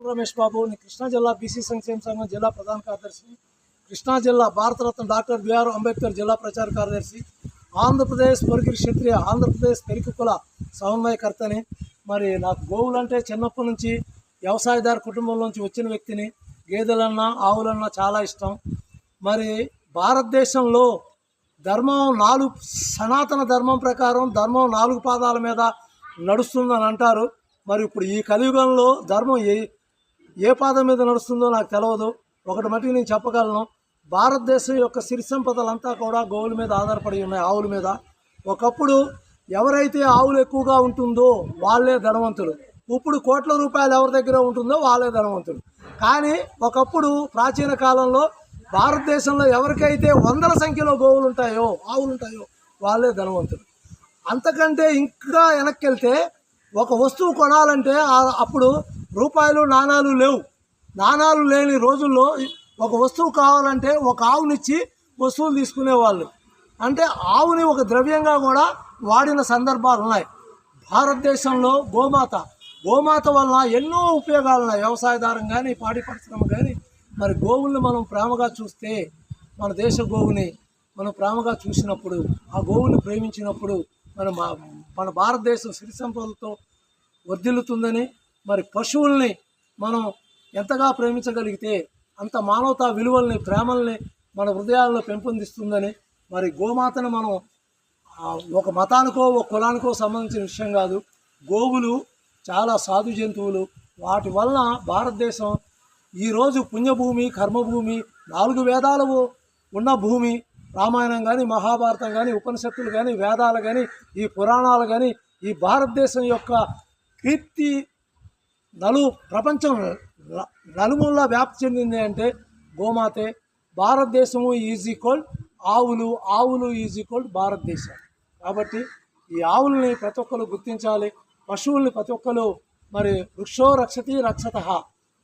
రమేష్ బాబు కృష్ణా జిల్లా బీసీ సంక్షేమ సంఘం జిల్లా ప్రధాన కార్యదర్శి కృష్ణా జిల్లా భారతరత్న డాక్టర్ బిఆర్ అంబేద్కర్ జిల్లా ప్రచార కార్యదర్శి ఆంధ్రప్రదేశ్ పొరిగిరి క్షత్రియ ఆంధ్రప్రదేశ్ పెరికుల సమన్వయకర్తని మరి నాకు గోవులు అంటే చిన్నప్పటి నుంచి వ్యవసాయదారు కుటుంబం నుంచి వచ్చిన వ్యక్తిని గేదెలన్నా ఆవులన్నా చాలా ఇష్టం. మరి భారతదేశంలో ధర్మం నాలుగు సనాతన ధర్మం ప్రకారం ధర్మం నాలుగు పాదాల మీద నడుస్తుందని అంటారు. మరి ఇప్పుడు ఈ కలియుగంలో ధర్మం ఏ పాదం మీద నడుస్తుందో నాకు తెలియదు ఒకటి మటుకు నేను చెప్పగలను. భారతదేశం యొక్క సిరి సంపదలంతా కూడా గోవుల మీద ఆధారపడి ఉన్నాయి ఆవుల మీద. ఒకప్పుడు ఎవరైతే ఆవులు ఎక్కువగా ఉంటుందో వాళ్ళే ధనవంతులు. ఇప్పుడు కోట్ల రూపాయలు ఎవరి దగ్గర ఉంటుందో వాళ్ళే ధనవంతులు. కానీ ఒకప్పుడు ప్రాచీన కాలంలో భారతదేశంలో ఎవరికైతే వందల సంఖ్యలో గోవులు ఉంటాయో ఆవులు ఉంటాయో వాళ్ళే ధనవంతులు. అంతకంటే ఇంకా వెనక్కి వెళ్తే ఒక వస్తువు కొనాలంటే అప్పుడు రూపాయలు నాణాలు లేవు. నాణాలు లేని రోజుల్లో ఒక వస్తువు కావాలంటే ఒక ఆవునిచ్చి వస్తువులు తీసుకునేవాళ్ళు. అంటే ఆవుని ఒక ద్రవ్యంగా కూడా వాడిన సందర్భాలు ఉన్నాయి. భారతదేశంలో గోమాత. గోమాత వలన ఎన్నో ఉపయోగాలు ఉన్నాయి. వ్యవసాయదారం కానీ పాడి పరిశ్రమ కానీ మరి గోవుల్ని మనం ప్రేమగా చూస్తే మన దేశ గోవుని మనం ప్రేమగా చూసినప్పుడు ఆ గోవుని ప్రేమించినప్పుడు మన మన భారతదేశం సిరి సంపదలతో వర్ధిల్లుతుందని మరి పశువుల్ని మనం ఎంతగా ప్రేమించగలిగితే అంత మానవతా విలువల్ని ప్రేమల్ని మన హృదయాల్లో పెంపొందిస్తుందని మరి గోమాతను మనం ఒక మతానికో ఒక కులానికో సంబంధించిన విషయం కాదు. గోవులు చాలా సాధు జంతువులు. వాటి వలన భారతదేశం ఈరోజు పుణ్యభూమి కర్మభూమి నాలుగు వేదాలు ఉన్న భూమి. రామాయణం కానీ మహాభారతం కానీ ఉపనిషత్తులు కానీ వేదాలు కానీ ఈ పురాణాలు కానీ ఈ భారతదేశం యొక్క కీర్తి నలు ప్రపంచం న- వ్యాప్తి చెందింది అంటే గోమాతే. భారతదేశము ఈజ్ ఈక్వల్ ఆవులు ఆవులు ఈజ్ ఈక్వల్ భారతదేశం. కాబట్టి ఈ ఆవుల్ని ప్రతి ఒక్కరు గుర్తించాలి. పశువుల్ని ప్రతి ఒక్కరు మరి వృక్షో రక్షతి రక్షత.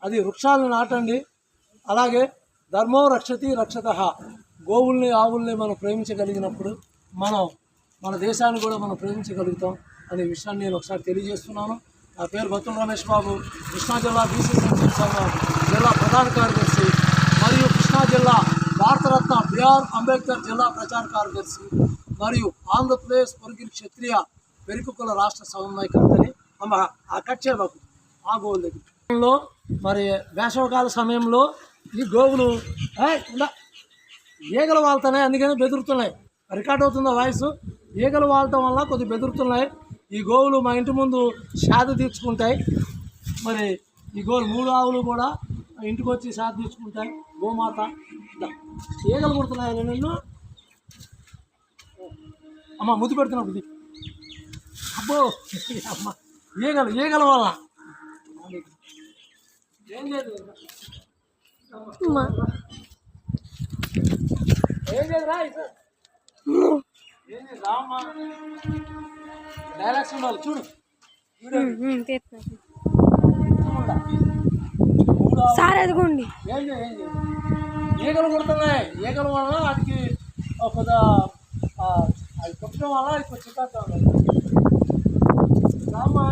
అది వృక్షాలను నాటండి. అలాగే ధర్మో రక్షతి రక్షత. గోవుల్ని ఆవుల్ని మనం ప్రేమించగలిగినప్పుడు మనం మన దేశాన్ని కూడా మనం ప్రేమించగలుగుతాం అనే విషయాన్ని నేను ఒకసారి తెలియజేస్తున్నాను. నా పేరు బతుల రమేష్ బాబు. కృష్ణా జిల్లా బీసీ సంక్షేమ సంఘం జిల్లా ప్రధాన కార్యదర్శి మరియు కృష్ణా జిల్లా భారతరత్న బిఆర్ అంబేద్కర్ జిల్లా ప్రచార కార్యదర్శి మరియు ఆంధ్రప్రదేశ్ పొరుగిరి క్షత్రియ పెరుకుల రాష్ట్ర సమన్వయకర్తని అమ్మ ఆ కట్ బాబు. ఆ గోవుల దగ్గర. మరి వేసవకాల సమయంలో ఈ గోవులు ఈగలు వాళ్తున్నాయి అందుకని బెదురుతున్నాయి. రికార్డ్ అవుతుందా వాయిస్. ఈగలు వాడటం వల్ల కొద్దిగా బెదురుతున్నాయి. ఈ గోవులు మా ఇంటి ముందు శాద తీర్చుకుంటాయి. మరి ఈ గోవులు మూడు ఆవులు కూడా ఇంటికి వచ్చి శాద తీర్చుకుంటాయి. గోమాత. ఈగలు కుడుతున్నాయి నిన్ను. అమ్మ ముద్దు పెడుతున్నా బుద్ధి. అబ్బో అమ్మ ఈగలు ఈగల వల్ల. ఏం లేదు. ఏం లేదు రా. ఏం లేదు రామ్మా. డైలాగ్స్ ఉండాలి చూడు. సార్ చేయ ఈగలు కుడుతున్నాయి. ఈగల వల్ల వాటికి ఒక అది కుట్టడం వల్ల ఇప్పుడు చికాకు రామ్మా